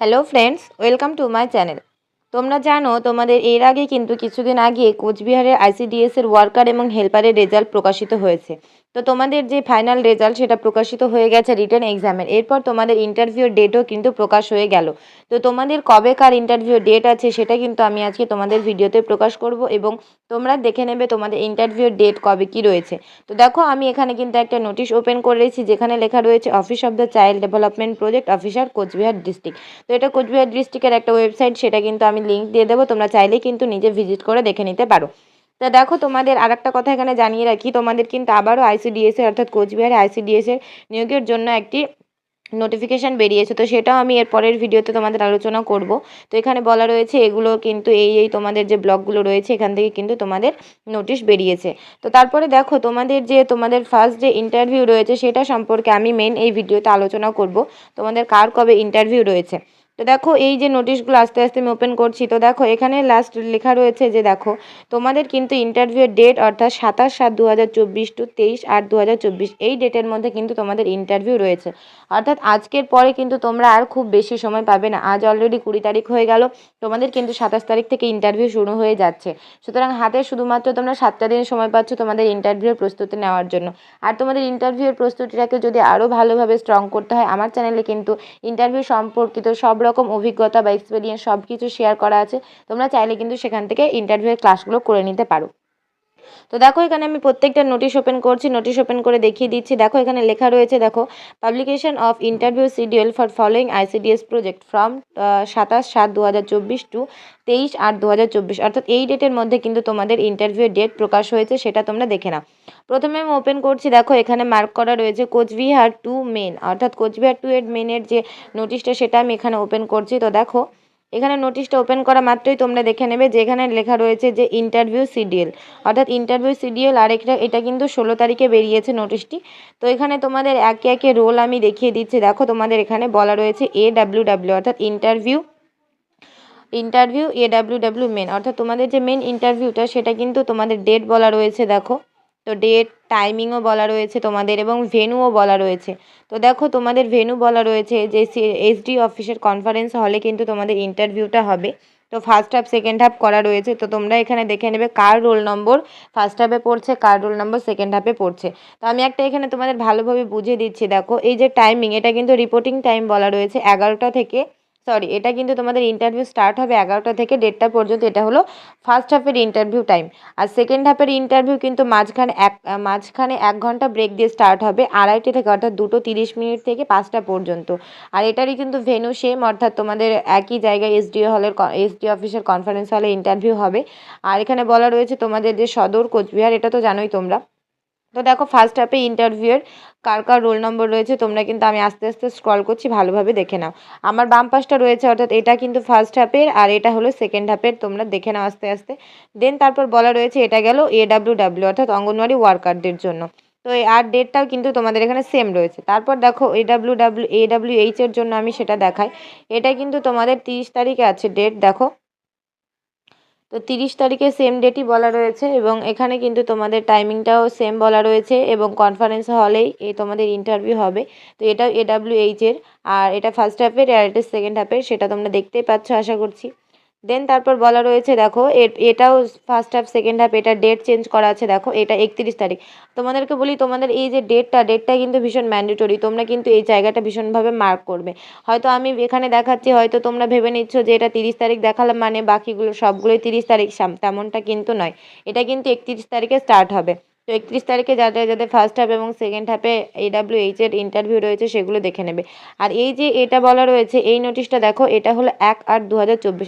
Hello friends welcome to my channel তোমরা জানো, তোমাদের এর আগে কিন্তু কিছুদিন আগে কোচবিহারের আইসিডিএস এর ওয়ার্কার এবং হেল্পারের রেজাল্ট প্রকাশিত হয়েছে। তো তোমাদের যে ফাইনাল রেজাল্ট সেটা প্রকাশিত হয়ে গেছে রিটার্ন এক্সামের এরপর তোমাদের ইন্টারভিউর ডেটও কিন্তু প্রকাশ হয়ে গেল। তো তোমাদের কবেকার ইন্টারভিউ ডেট আছে সেটা কিন্তু আমি আজকে তোমাদের ভিডিওতে প্রকাশ করব এবং তোমরা দেখে নেবে তোমাদের ইন্টারভিউর ডেট কবে কি রয়েছে। তো দেখো, আমি এখানে কিন্তু একটা নোটিশ ওপেন করেছি যেখানে লেখা রয়েছে office of the child development project officer Coochbehar district তো এটা কোচবিহার ডিস্ট্রিক্টের একটা ওয়েবসাইট সেটা কিন্তু আমি লিঙ্ক দিয়ে দেবো। তোমরা চাইলেই কিন্তু নিজে ভিজিট করে দেখে নিতে পারো। তা দেখো, তোমাদের আর একটা কথা এখানে জানিয়ে রাখি। তোমাদের কিন্তু আবারও আইসিডিএস এর অর্থাৎ কোচবিহারে আইসিডিএস এর নিয়োগের জন্য একটি নোটিফিকেশান বেরিয়েছে। তো সেটাও আমি এর পরের ভিডিওতে তোমাদের আলোচনা করব। তো এখানে বলা রয়েছে, এগুলো কিন্তু এই এই তোমাদের যে ব্লগগুলো রয়েছে, এখান থেকে কিন্তু তোমাদের নোটিশ বেরিয়েছে। তো তারপরে দেখো, তোমাদের যে, তোমাদের ফার্স্ট যে ইন্টারভিউ রয়েছে, সেটা সম্পর্কে আমি মেন এই ভিডিওতে আলোচনা করব। তোমাদের কার কবে ইন্টারভিউ রয়েছে? তো দেখো, এই যে নোটিশগুলো আস্তে আস্তে আমি ওপেন করছি, তো দেখো, এখানে লাস্ট লেখা রয়েছে যে দেখো, তোমাদের কিন্তু ইন্টারভিউয়ের ডেট অর্থাৎ সাতাশ সাত দু হাজার চব্বিশ টু তেইশ আট দু হাজার চব্বিশ, এই ডেটের মধ্যে কিন্তু তোমাদের ইন্টারভিউ রয়েছে। অর্থাৎ আজকের পরে কিন্তু তোমরা আর খুব বেশি সময় পাবে না। আজ অলরেডি কুড়ি তারিখ হয়ে গেল, তোমাদের কিন্তু সাতাশ তারিখ থেকে ইন্টারভিউ শুরু হয়ে যাচ্ছে। সুতরাং হাতে শুধুমাত্র তোমরা সাতটা দিন সময় পাচ্ছ তোমাদের ইন্টারভিউর প্রস্তুতি নেওয়ার জন্য। আর তোমাদের ইন্টারভিউর প্রস্তুতিটাকে যদি আরও ভালোভাবে স্ট্রং করতে হয়, আমার চ্যানেলে কিন্তু ইন্টারভিউ সম্পর্কিত সব রকম অভিজ্ঞতা বা এক্সপিরিয়েন্স সব কিছু শেয়ার করা আছে, তোমরা চাইলে কিন্তু সেখান থেকে ইন্টারভিউয়ের ক্লাসগুলো করে নিতে পারো। তো দেখো, এখানে আমি প্রত্যেকটা নোটিশ ওপেন করছি নোটিশ ওপেন করে দেখিয়ে দিচ্ছি। দেখো, এখানে লেখা রয়েছে, দেখো publication of interview schedule for following ICDS project from সাতাশ সাত দু টু তেইশ আট দু অর্থাৎ এই ডেটের মধ্যে কিন্তু তোমাদের ইন্টারভিউয়ের ডেট প্রকাশ হয়েছে, সেটা তোমরা দেখে নাও। প্রথমে আমি ওপেন করছি, দেখো এখানে মার্ক করা রয়েছে কোচবিহার টু মেন অর্থাৎ কোচবিহার টু এর মেনের যে নোটিশটা সেটা আমি এখানে ওপেন করছি। তো দেখো, এখানে নোটিশটা ওপেন করা মাত্রই তোমরা দেখে নেবে যে এখানে লেখা রয়েছে যে ইন্টারভিউ সিডিউল অর্থাৎ ইন্টারভিউ সিডিউল আর একটা এটা কিন্তু ষোলো তারিখে বেরিয়েছে নোটিশটি তো এখানে তোমাদের একে একে রোল আমি দেখিয়ে দিচ্ছি। দেখো, তোমাদের এখানে বলা রয়েছে এ ডাব্লিউ ডাব্লিউ অর্থাৎ interview interview A W W main অর্থাৎ তোমাদের যে মেন ইন্টারভিউটা সেটা কিন্তু তোমাদের ডেট বলা রয়েছে, দেখো। তো ডেট টাইমিংও বলা রয়েছে তোমাদের এবং ভেন্যুও বলা রয়েছে। তো দেখো, তোমাদের ভেন্যু বলা রয়েছে যে এসডি অফিসের কনফারেন্স হলে কিন্তু তোমাদের ইন্টারভিউটা হবে। তো ফার্স্ট হাফ সেকেন্ড হাফ করা রয়েছে। তো তোমরা এখানে দেখে নেবে কার রোল নম্বর ফার্স্ট হাফে পড়ছে, কার রোল নম্বর সেকেন্ড হাফে পড়ছে। তো আমি একটা এখানে তোমাদের ভালোভাবে বুঝিয়ে দিচ্ছি। দেখো, এই যে টাইমিং এটা কিন্তু রিপোর্টিং টাইম বলা রয়েছে এগারোটা থেকে সরি এটা কিন্তু তোমাদের ইন্টারভিউ স্টার্ট হবে এগারোটা থেকে দেড়টা পর্যন্ত। এটা হলো ফার্স্ট হাফের ইন্টারভিউ টাইম আর সেকেন্ড হাফের ইন্টারভিউ কিন্তু মাঝখানে এক মাঝখানে এক ঘণ্টা ব্রেক দিয়ে স্টার্ট হবে আড়াইটে থেকে, অর্থাৎ দুটো তিরিশ মিনিট থেকে পাঁচটা পর্যন্ত। আর এটারই কিন্তু ভেনু সেম অর্থাৎ তোমাদের একই জায়গায় এসডিও হলের এসডি অফিসের কনফারেন্স হলে ইন্টারভিউ হবে। আর এখানে বলা রয়েছে তোমাদের যে সদর কোচবিহার, এটা তো জানোই তোমরা। তো দেখো ফার্স্ট হাফে ইন্টারভিউয়ের কার কার রোল নম্বর রয়েছে তোমরা কিন্তু আমি আস্তে আস্তে স্ক্রল করছি, ভালোভাবে দেখে নাও। আমার বাম পাশটা রয়েছে, অর্থাৎ এটা কিন্তু ফার্স্ট হাফের আর এটা হলো সেকেন্ড হাফের তোমরা দেখে নাও আস্তে আস্তে। দেন তারপর বলা রয়েছে এটা গেল এ ডাব্লিউ অর্থাৎ অঙ্গনওয়াড়ি ওয়ার্কারদের জন্য। তো এই আর ডেটটাও কিন্তু তোমাদের এখানে সেম রয়েছে। তারপর দেখো A W W A W এইচের জন্য আমি সেটা দেখাই। এটা কিন্তু তোমাদের তিরিশ তারিখে আছে ডেট দেখো। তো তিরিশ তারিখে সেম ডেটই বলা রয়েছে এবং এখানে কিন্তু তোমাদের টাইমিংটাও সেম বলা রয়েছে এবং কনফারেন্স হলেই এ তোমাদের ইন্টারভিউ হবে। তো এটাও এডাব্লিউএইচের আর এটা ফার্স্ট হাফের আর এটা সেকেন্ড হাফের সেটা তোমরা দেখতেই পাচ্ছ, আশা করছি। দেন তারপর বলা রয়েছে, দেখো এটাও ফার্স্ট হাফ সেকেন্ড হাফ এটা ডেট চেঞ্জ করা আছে, দেখো, এটা একত্রিশ তারিখ। তোমাদেরকে বলি, তোমাদের এই যে ডেটটা ডেটটা কিন্তু ভীষণ ম্যান্ডেটরি তোমরা কিন্তু এই জায়গাটা ভীষণভাবে মার্ক করবে। হয়তো আমি এখানে দেখাচ্ছি, হয়তো তোমরা ভেবে নিচ্ছ যে এটা তিরিশ তারিখ দেখালাম মানে বাকিগুলো সবগুলোই তিরিশ তারিখ তেমনটা কিন্তু নয়। এটা কিন্তু একত্রিশ তারিখে স্টার্ট হবে। তো একত্রিশ তারিখে যাদের যাদের ফার্স্ট হাফ এবং সেকেন্ড হাফে এইচ এর ইন্টারভিউ রয়েছে সেগুলো দেখে নেবে। আর এই যে এটা বলা রয়েছে, এই নোটিশটা দেখো, এটা হলো এক আট দু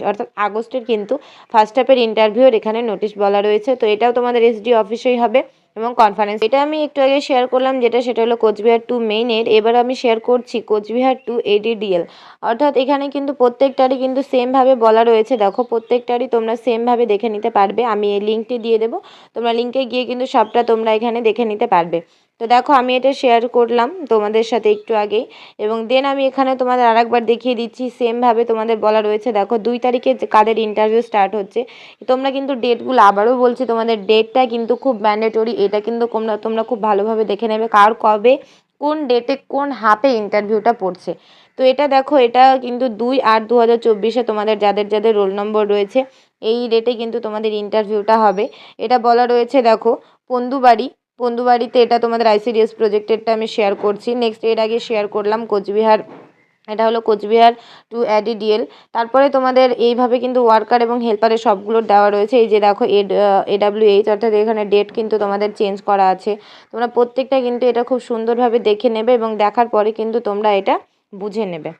অর্থাৎ আগস্টের কিন্তু ফার্স্ট হাফের ইন্টারভিউর এখানে নোটিশ বলা রয়েছে। তো এটাও তোমাদের এসডি অফিসেই হবে। এবং কনফারেন্স এটা আমি একটু আগে শেয়ার করলাম, যেটা সেটা হলো কোচবিহার টু মেইনের এবার আমি শেয়ার করছি কোচবিহার টু এডিডিএল অর্থাৎ এখানে কিন্তু প্রত্যেকটারই কিন্তু সেমভাবে বলা রয়েছে। দেখো, প্রত্যেকটারই তোমরা সেমভাবে দেখে নিতে পারবে। আমি এই লিঙ্কটি দিয়ে দেবো। তোমরা লিঙ্কে গিয়ে কিন্তু সবটা তোমরা এখানে দেখে নিতে পারবে। তো দেখো, আমি এটা শেয়ার করলাম তোমাদের সাথে একটু আগেই এবং দেন আমি এখানে তোমাদের আরেকবার দেখিয়ে দিচ্ছি সেমভাবে তোমাদের বলা রয়েছে। দেখো, দুই তারিখে কাদের ইন্টারভিউ স্টার্ট হচ্ছে, তোমরা কিন্তু ডেটগুলো আবারও বলছি, তোমাদের ডেটটা কিন্তু খুব ম্যান্ডেটরি এটা কিন্তু তোমরা তোমরা খুব ভালোভাবে দেখে নেবে কার কবে, কোন ডেটে কোন হাফে ইন্টারভিউটা পড়ছে। তো এটা দেখো, এটা কিন্তু দুই আট দু হাজার চব্বিশে তোমাদের যাদের যাদের রোল নম্বর রয়েছে, এই ডেটে কিন্তু তোমাদের ইন্টারভিউটা হবে। এটা বলা রয়েছে, দেখো, পন্দুবাড়ি পন্দুবাড়িতে এটা তোমাদের আইসিডিএস প্রজেক্টেরটা আমি শেয়ার করছি। নেক্সট এর আগে শেয়ার করলাম কোচবিহার। এটা হলো কোচবিহার টু অ্যাডিডিএল তারপরে তোমাদের এইভাবে কিন্তু ওয়ার্কার এবং হেল্পারের সবগুলোর দেওয়া রয়েছে। এই যে দেখো এড এডাব্লিউ এইচ অর্থাৎ এখানে ডেট কিন্তু তোমাদের চেঞ্জ করা আছে। তোমরা প্রত্যেকটা কিন্তু এটা খুব সুন্দরভাবে দেখে নেবে এবং দেখার পরে কিন্তু তোমরা এটা বুঝে নেবে।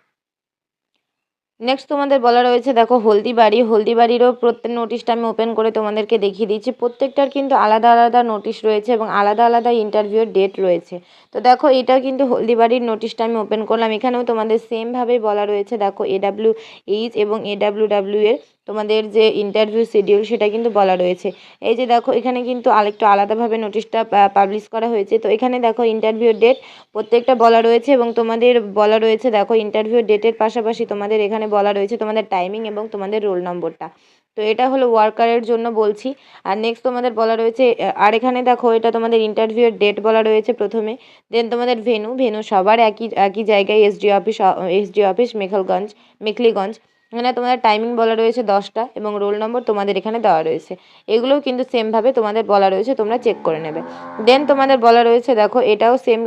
নেক্সট তোমাদের বলা রয়েছে, দেখো হলদিবাড়ি। হলদিবাড়িরও প্রত্যেক নোটিশটা আমি ওপেন করে তোমাদেরকে দেখিয়ে দিচ্ছি প্রত্যেকটার কিন্তু আলাদা আলাদা নোটিশ রয়েছে এবং আলাদা আলাদা ইন্টারভিউর ডেট রয়েছে। তো দেখো, এটা কিন্তু হলদিবাড়ির নোটিশটা আমি ওপেন করলাম। এখানেও তোমাদের সেমভাবেই বলা রয়েছে, দেখো এডাব্লিউ এইচ এবং এডাব্লিউ ডাব্লিউ এর তোমাদের যে ইন্টারভিউ শিডিউল সেটা কিন্তু বলা রয়েছে। এই যে দেখো, এখানে কিন্তু আরেকটু আলাদাভাবে নোটিশটা পাবলিশ করা হয়েছে। তো এখানে দেখো ইন্টারভিউ ডেট প্রত্যেকটা বলা রয়েছে এবং তোমাদের বলা রয়েছে, দেখো ইন্টারভিউ ডেটের পাশাপাশি তোমাদের এখানে বলা রয়েছে তোমাদের টাইমিং এবং তোমাদের রোল নম্বরটা তো এটা হলো ওয়ার্কারের জন্য বলছি। আর নেক্সট তোমাদের বলা রয়েছে আর এখানে দেখো এটা তোমাদের ইন্টারভিউয়ের ডেট বলা রয়েছে প্রথমে। দেন তোমাদের ভেনু ভেনু সবার একই একই জায়গায় SD office SD office Mekhliganj Mekhliganj এখানে তোমাদের টাইমিং বলা রয়েছে দশটা এবং রোল নম্বর তোমাদের এখানে দেওয়া রয়েছে। এগুলোও কিন্তু সেমভাবে তোমাদের বলা রয়েছে, তোমরা চেক করে নেবে। দেন তোমাদের বলা রয়েছে, দেখো, এটাও সেম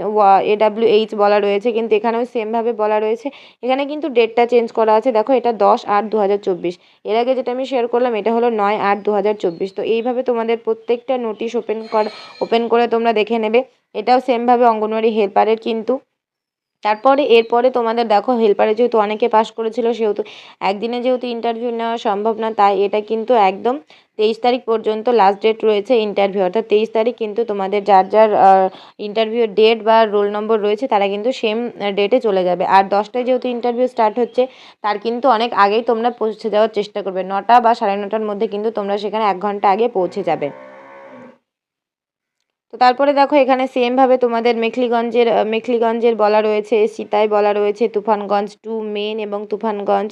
এডাব্লিউ এইচ বলা রয়েছে, কিন্তু এখানেও সেমভাবে বলা রয়েছে। এখানে কিন্তু ডেটটা চেঞ্জ করা আছে। দেখো, এটা দশ আট দু এর আগে যেটা আমি শেয়ার করলাম, এটা হলো নয় আট দু তো এইভাবে তোমাদের প্রত্যেকটা নোটিশ ওপেন কর ওপেন করে তোমরা দেখে নেবে। এটাও সেমভাবে অঙ্গনওয়াড়ি হেল্পারের কিন্তু তারপরে, এরপরে তোমাদের দেখো হেল্পারে যেহেতু অনেকে পাশ করেছিল, সেহেতু একদিনে যেহেতু ইন্টারভিউ নেওয়া সম্ভব না, তাই এটা কিন্তু একদম তেইশ তারিখ পর্যন্ত লাস্ট ডেট রয়েছে ইন্টারভিউ অর্থাৎ তেইশ তারিখ কিন্তু তোমাদের যার যার ইন্টারভিউর ডেট বা রোল নম্বর রয়েছে, তারা কিন্তু সেম ডেটে চলে যাবে। আর দশটায় যেহেতু ইন্টারভিউ স্টার্ট হচ্ছে, তার কিন্তু অনেক আগেই তোমরা পৌঁছে যাওয়ার চেষ্টা করবে। নটা বা সাড়ে নটার মধ্যে কিন্তু তোমরা সেখানে এক ঘণ্টা আগে পৌঁছে যাবে। তো তারপরে দেখো, এখানে সেমভাবে তোমাদের মেখলিগঞ্জের মেখলিগঞ্জের বলা রয়েছে সীতায় বলা রয়েছে, তুফানগঞ্জ টু মেন এবং তুফানগঞ্জ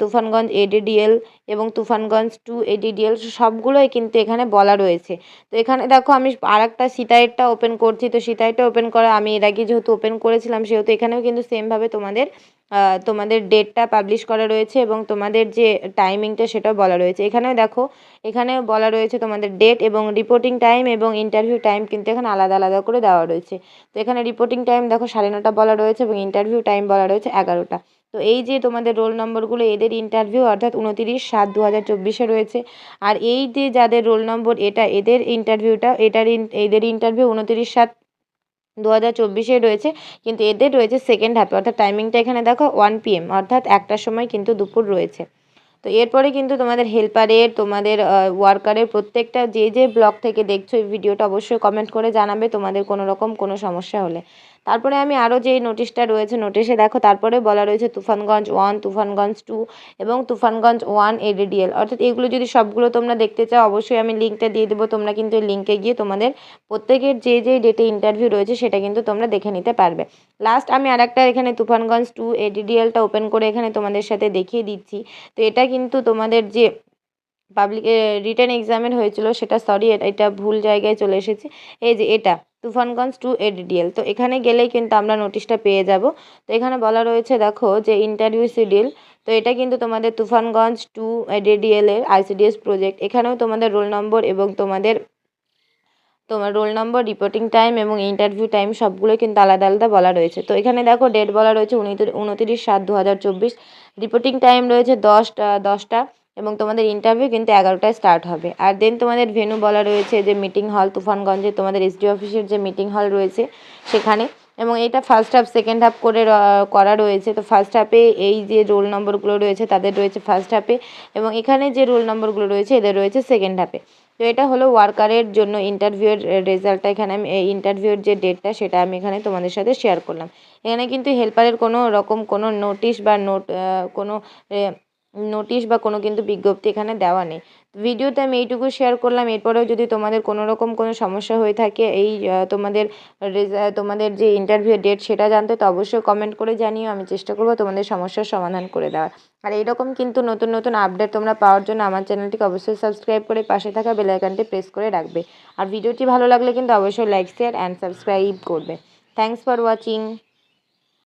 তুফানগঞ্জ এডিডিএল এবং তুফানগঞ্জ টু এডিডিএল সবগুলোই কিন্তু এখানে বলা রয়েছে। তো এখানে দেখো, আমি আর একটা সীতায়েরটা ওপেন করছি। তো সীতায়েরটা ওপেন করা, আমি এর আগে যেহেতু ওপেন করেছিলাম, সেহেতু এখানেও কিন্তু সেমভাবে তোমাদের তোমাদের ডেটটা পাবলিশ করা রয়েছে এবং তোমাদের যে টাইমিংটা সেটাও বলা রয়েছে। এখানেও দেখো এখানেও বলা রয়েছে তোমাদের ডেট এবং রিপোর্টিং টাইম এবং ইন্টারভিউ টাইম কিন্তু এখানে আলাদা আলাদা করে দেওয়া রয়েছে। তো এখানে রিপোর্টিং টাইম দেখো সাড়ে নটা বলা রয়েছে এবং ইন্টারভিউ টাইম বলা রয়েছে এগারোটা। তো এই যে তোমাদের রোল নম্বরগুলো এদের ইন্টারভিউ অর্থাৎ উনতিরিশ সাত দু হাজার চব্বিশে রয়েছে। আর এই যে যাদের রোল নম্বর এটা এদের ইন্টারভিউটা এটার এদের ইন্টারভিউ উনতিরিশ সাত দু হাজার চব্বিশে রয়েছে, কিন্তু এদের রয়েছে সেকেন্ড হাফে অর্থাৎ টাইমিংটা এখানে দেখো ওয়ান পিএম অর্থাৎ একটার সময় কিন্তু দুপুর রয়েছে। তো এরপরে কিন্তু তোমাদের হেল্পারের তোমাদের ওয়ার্কারের প্রত্যেকটা যে যে ব্লগ থেকে দেখছ, এই ভিডিওটা অবশ্যই কমেন্ট করে জানাবে, তোমাদের কোনো রকম কোনো সমস্যা হলে। তারপরে আমি আরও যে নোটিশটা রয়েছে নোটিশে দেখো তারপরে বলা রয়েছে তুফানগঞ্জ ওয়ান তুফানগঞ্জ টু এবং তুফানগঞ্জ ওয়ান এডিডিএল অর্থাৎ এগুলো যদি সবগুলো তোমরা দেখতে চাও, অবশ্যই আমি লিঙ্কটা দিয়ে দেবো। তোমরা কিন্তু লিঙ্কে গিয়ে তোমাদের প্রত্যেকের যে যে ডেটে ইন্টারভিউ রয়েছে, সেটা কিন্তু তোমরা দেখে নিতে পারবে। লাস্ট আমি আর একটা এখানে তুফানগঞ্জ টু এডিডিএলটা ওপেন করে এখানে তোমাদের সাথে দেখিয়ে দিচ্ছি। তো এটা কিন্তু তোমাদের যে পাবলিক রিটার্ন এক্সামের হয়েছিল, সেটা সরি এটা ভুল জায়গায় চলে এসেছে। এই যে এটা। তুফানগঞ্জ টু এডিডিএল তো এখানে গেলেই কিন্তু আমরা নোটিশটা পেয়ে যাব। তো এখানে বলা রয়েছে, দেখো, যে ইন্টারভিউ শিডিউল তো এটা কিন্তু তোমাদের তুফানগঞ্জ টু এডিডিএল এর আইসিডিএস প্রজেক্ট এখানেও তোমাদের রোল নম্বর এবং তোমাদের, তোমার রোল নম্বর রিপোর্টিং টাইম এবং ইন্টারভিউ টাইম সবগুলো কিন্তু আলাদা আলাদা বলা রয়েছে। তো এখানে দেখো ডেট বলা রয়েছে উনতিরিশ সাত দু রিপোর্টিং টাইম রয়েছে দশটা দশটা। এবং তোমাদের ইন্টারভিউ কিন্তু এগারোটায় স্টার্ট হবে। আর দেন তোমাদের ভেনু বলা রয়েছে যে মিটিং হল তুফানগঞ্জে, তোমাদের এসডি অফিসের যে মিটিং হল রয়েছে সেখানে। এবং এটা ফার্স্ট হাফ সেকেন্ড হাফ করে করা রয়েছে। তো ফার্স্ট হাফে এই যে রোল নম্বরগুলো রয়েছে, তাদের রয়েছে ফার্স্ট হাফে এবং এখানে যে রোল নম্বরগুলো রয়েছে, এদের রয়েছে সেকেন্ড হাফে তো এটা হলো ওয়ার্কারের জন্য ইন্টারভিউয়ের রেজাল্টটা এখানে আমি এই ইন্টারভিউয়ের যে ডেটটা সেটা আমি এখানে তোমাদের সাথে শেয়ার করলাম। এখানে কিন্তু হেল্পারের কোনো রকম কোনো নোটিশ বা নোট কোনো নোটিশ বা কোনো কিন্তু বিজ্ঞপ্তি এখানে দেওয়া নেই। ভিডিওতে আমি এইটুকু শেয়ার করলাম, এরপরেও যদি তোমাদের কোনো রকম কোনো সমস্যা হয়ে থাকে, এই তোমাদের তোমাদের যে ইন্টারভিউ ডেট সেটা জানতে, তো অবশ্যই কমেন্ট করে জানিও, আমি চেষ্টা করব তোমাদের সমস্যার সমাধান করে দেওয়ার। আর এইরকম কিন্তু নতুন নতুন আপডেট তোমরা পাওয়ার জন্য আমার চ্যানেলটিকে অবশ্যই সাবস্ক্রাইব করে পাশে থাকা বেলাইকানটি প্রেস করে রাখবে। আর ভিডিওটি ভালো লাগলে কিন্তু অবশ্যই লাইক শেয়ার অ্যান্ড সাবস্ক্রাইব করবে। Thanks for watching